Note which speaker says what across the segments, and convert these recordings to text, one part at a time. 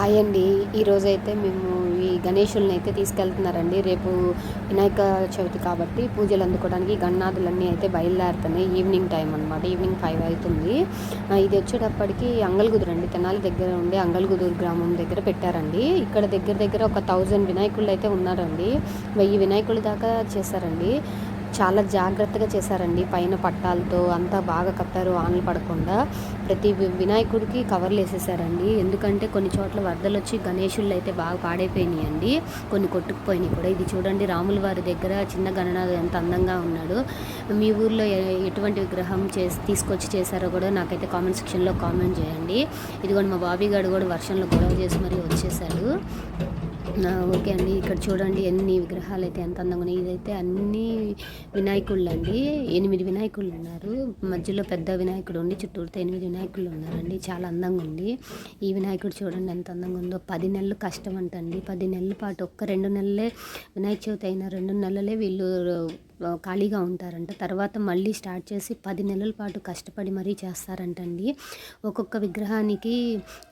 Speaker 1: hi అండి ఈరోజైతే మేము ఈ గణేషుల్ని అయితే తీసుకెళ్తున్నారండి రేపు వినాయక చవితి కాబట్టి పూజలు అందుకోవడానికి గన్నాథులన్నీ అయితే బయలుదేరుతున్నాయి ఈవినింగ్ టైం అనమాట ఈవినింగ్ ఫైవ్ అవుతుంది ఇది వచ్చేటప్పటికి అంగల్గుదురు అండి తెనాలి దగ్గర ఉండే అంగల్గుదురు గ్రామం దగ్గర పెట్టారండి ఇక్కడ దగ్గర దగ్గర ఒక థౌజండ్ వినాయకులు అయితే ఉన్నారండి వెయ్యి వినాయకుల దాకా చేశారండి చాలా జాగ్రత్తగా చేశారండి పైన పట్టాలతో అంతా బాగా కప్పారు వానలు పడకుండా ప్రతి వినాయకుడికి కవర్లు వేసేసారండి ఎందుకంటే కొన్ని చోట్ల వరదలు వచ్చి గణేషులు అయితే బాగా పాడైపోయినాయి అండి కొన్ని కొట్టుకుపోయినాయి కూడా ఇది చూడండి రాముల వారి దగ్గర చిన్న గణనాథుడు ఎంత అందంగా ఉన్నాడు మీ ఊర్లో ఎటువంటి విగ్రహం చేసి తీసుకొచ్చి చేశారో కూడా నాకైతే కామెంట్ సెక్షన్లో కామెంట్ చేయండి ఇదిగోండి మా బాబీ గారు కూడా వర్షంలో గొడవ చేసి మరీ వచ్చేసాడు ఓకే అండి ఇక్కడ చూడండి ఎన్ని విగ్రహాలు అయితే ఎంత అందంగా ఉన్నాయి ఇదైతే అన్ని వినాయకుళ్ళు అండి ఎనిమిది వినాయకుళ్ళు ఉన్నారు మధ్యలో పెద్ద వినాయకుడు ఉండి చుట్టూరుతో ఎనిమిది వినాయకులు ఉన్నారండి చాలా అందంగా ఉంది ఈ వినాయకుడు చూడండి ఎంత అందంగా ఉందో పది నెలలు కష్టం అంటండి పది నెలల పాటు ఒక్క రెండు నెలలే వినాయక చవితి అయిన రెండు నెలలే వీళ్ళు ఖాళీగా ఉంటారంట తర్వాత మళ్ళీ స్టార్ట్ చేసి పది నెలల పాటు కష్టపడి మరీ చేస్తారంటండి ఒక్కొక్క విగ్రహానికి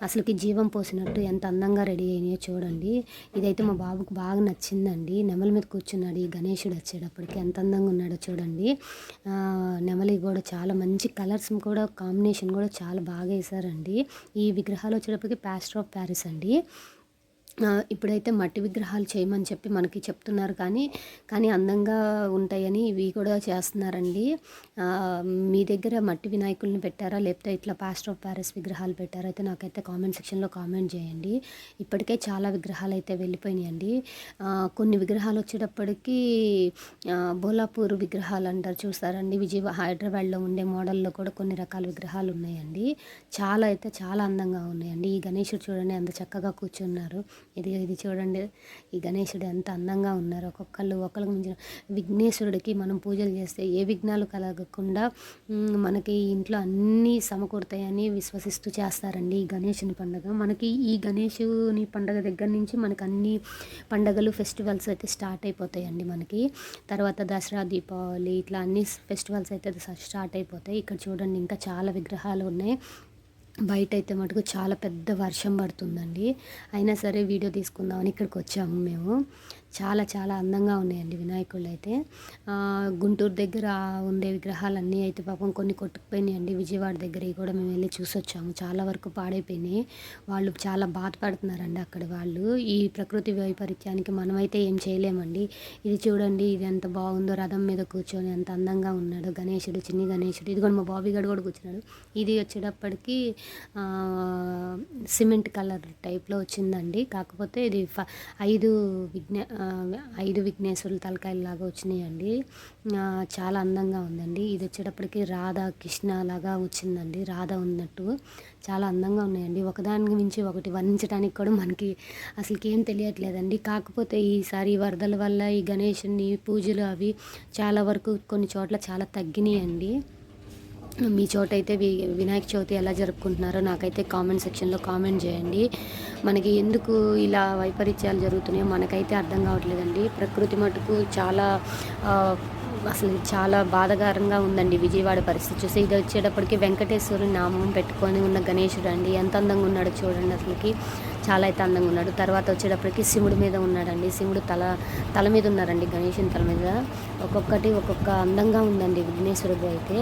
Speaker 1: అసలుకి జీవం పోసినట్టు ఎంత అందంగా రెడీ అయినాయో చూడండి ఇదైతే మా బాబుకు బాగా నచ్చిందండి నెమల మీద కూర్చున్నాడు ఈ గణేషుడు వచ్చేటప్పటికి ఎంత అందంగా ఉన్నాడో చూడండి నెమలి కూడా చాలా మంచి కలర్స్ కూడా కాంబినేషన్ కూడా చాలా బాగా వేశారండి ఈ విగ్రహాలు వచ్చేటప్పటికి ప్యాస్టర్ ఆఫ్ ప్యారిస్ అండి ఇప్పుడైతే మట్టి విగ్రహాలు చేయమని చెప్పి మనకి చెప్తున్నారు కానీ కానీ అందంగా ఉంటాయని ఇవి కూడా చేస్తున్నారండి మీ దగ్గర మట్టి వినాయకుల్ని పెట్టారా లేకపోతే ఇట్లా పాస్టర్ ఆఫ్ ప్యారిస్ విగ్రహాలు పెట్టారా అయితే నాకైతే కామెంట్ సెక్షన్లో కామెంట్ చేయండి ఇప్పటికే చాలా విగ్రహాలు అయితే వెళ్ళిపోయినాయండి కొన్ని విగ్రహాలు వచ్చేటప్పటికి బోలాపూర్ విగ్రహాలు అంటారు చూసారండి విజయ హైదరాబాద్లో ఉండే మోడల్లో కూడా కొన్ని రకాల విగ్రహాలు ఉన్నాయండి చాలా అయితే చాలా అందంగా ఉన్నాయండి ఈ గణేశుడు చూడండి అంత చక్కగా కూర్చున్నారు ఇది ఇది చూడండి ఈ గణేశుడు ఎంత అందంగా ఉన్నారు ఒక్కొక్కళ్ళు ఒకళ్ళకి మించిన విఘ్నేశ్వరుడికి మనం పూజలు చేస్తే ఏ విఘ్నాలు కలగకుండా మనకి ఇంట్లో అన్నీ సమకూరుతాయని విశ్వసిస్తూ చేస్తారండి ఈ గణేశుని పండుగ మనకి ఈ గణేశుని పండుగ దగ్గర నుంచి మనకు అన్ని పండుగలు ఫెస్టివల్స్ అయితే స్టార్ట్ అయిపోతాయండి మనకి తర్వాత దసరా దీపావళి ఇట్లా అన్ని ఫెస్టివల్స్ అయితే స్టార్ట్ అయిపోతాయి ఇక్కడ చూడండి ఇంకా చాలా విగ్రహాలు ఉన్నాయి బయట అయితే మటుకు చాలా పెద్ద వర్షం పడుతుందండి అయినా సరే వీడియో తీసుకుందామని ఇక్కడికి వచ్చాము మేము చాలా చాలా అందంగా ఉన్నాయండి వినాయకుళ్ళు అయితే గుంటూరు దగ్గర ఉండే విగ్రహాలన్నీ అయితే పాపం కొన్ని కొట్టుకుపోయినాయండి విజయవాడ దగ్గర కూడా మేము వెళ్ళి చూసొచ్చాము చాలా వరకు పాడైపోయినాయి వాళ్ళు చాలా బాధపడుతున్నారండి అక్కడ వాళ్ళు ఈ ప్రకృతి వైపరీత్యానికి మనమైతే ఏం చేయలేమండి ఇది చూడండి ఇది ఎంత బాగుందో రథం మీద కూర్చొని ఎంత అందంగా ఉన్నాడు గణేశుడు చిన్ని గణేశుడు ఇది కూడా మా బాబీ గడు కూడా కూర్చున్నాడు ఇది వచ్చేటప్పటికి సిమెంట్ కలర్ టైప్లో వచ్చిందండి కాకపోతే ఇది ఐదు విజ్ఞా ఐదు విఘ్నేశ్వరుల తలకాయలు లాగా వచ్చినాయండి చాలా అందంగా ఉందండి ఇది వచ్చేటప్పటికి రాధ కృష్ణ లాగా వచ్చిందండి రాధ ఉన్నట్టు చాలా అందంగా ఉన్నాయండి ఒకదాని నుంచి ఒకటి వర్ణించడానికి కూడా మనకి అసలుకి ఏం తెలియట్లేదండి కాకపోతే ఈసారి వరదల వల్ల ఈ గణేషుని పూజలు అవి చాలా వరకు కొన్ని చోట్ల చాలా తగ్గినాయండి మీ చోట అయితే వినాయక చవితి ఎలా జరుపుకుంటున్నారో నాకైతే కామెంట్ సెక్షన్లో కామెంట్ చేయండి మనకి ఎందుకు ఇలా వైపరీత్యాలు జరుగుతున్నాయో మనకైతే అర్థం కావట్లేదండి ప్రకృతి మటుకు చాలా అసలు చాలా బాధాకరంగా ఉందండి విజయవాడ పరిస్థితి చూసి ఇది వచ్చేటప్పటికి వెంకటేశ్వరుని నామం పెట్టుకొని ఉన్న గణేశుడు అండి ఎంత అందంగా ఉన్నాడో చూడండి అసలుకి చాలా అయితే అందంగా ఉన్నాడు తర్వాత వచ్చేటప్పటికి శివుడి మీద ఉన్నాడండి శివుడు తల తల మీద ఉన్నారండి గణేషుని తల మీద ఒక్కొక్కటి ఒక్కొక్క అందంగా ఉందండి విఘ్నేశ్వరుడు అయితే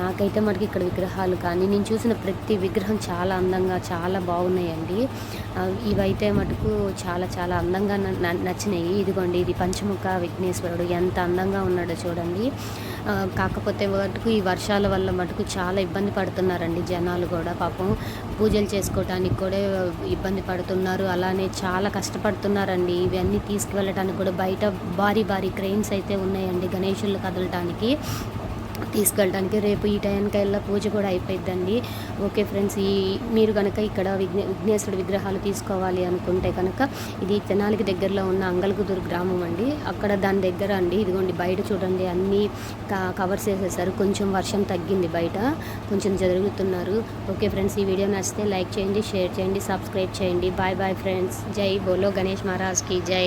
Speaker 1: నాకైతే మనకి ఇక్కడ విగ్రహాలు కానీ నేను చూసిన ప్రతి విగ్రహం చాలా అందంగా చాలా బాగున్నాయండి ఇవైతే మటుకు చాలా చాలా అందంగా నచ్చినాయి ఇదిగోండి ఇది పంచముఖ విఘ్నేశ్వరుడు ఎంత అందంగా ఉన్నాడో చూడండి కాకపోతే మటుకు ఈ వర్షాల వల్ల మటుకు చాలా ఇబ్బంది పడుతున్నారండి జనాలు కూడా పాపం పూజలు చేసుకోవటానికి కూడా ఇబ్బంది పడుతున్నారు అలానే చాలా కష్టపడుతున్నారండి ఇవన్నీ తీసుకువెళ్ళటానికి కూడా బయట భారీ భారీ క్రెయిన్స్ అయితే ఉన్నాయండి గణేషులు కదలటానికి తీసుకెళ్ళడానికి రేపు ఈ టైంకల్లా పూజ కూడా అయిపోయిద్దండి ఓకే ఫ్రెండ్స్ ఈ మీరు కనుక ఇక్కడ విఘ్నే విఘ్నేశ్వరుడు విగ్రహాలు తీసుకోవాలి అనుకుంటే కనుక ఇది తెనాలికి దగ్గరలో ఉన్న అంగలకుదురు గ్రామం అండి అక్కడ దాని దగ్గర అండి ఇదిగోండి బయట చూడండి అన్నీ కవర్స్ చేసేసారు కొంచెం వర్షం తగ్గింది బయట కొంచెం జరుగుతున్నారు ఓకే ఫ్రెండ్స్ ఈ వీడియో నచ్చితే లైక్ చేయండి షేర్ చేయండి సబ్స్క్రైబ్ చేయండి బాయ్ బాయ్ ఫ్రెండ్స్ జై బోలో గణేష్ మహారాజ్కి జై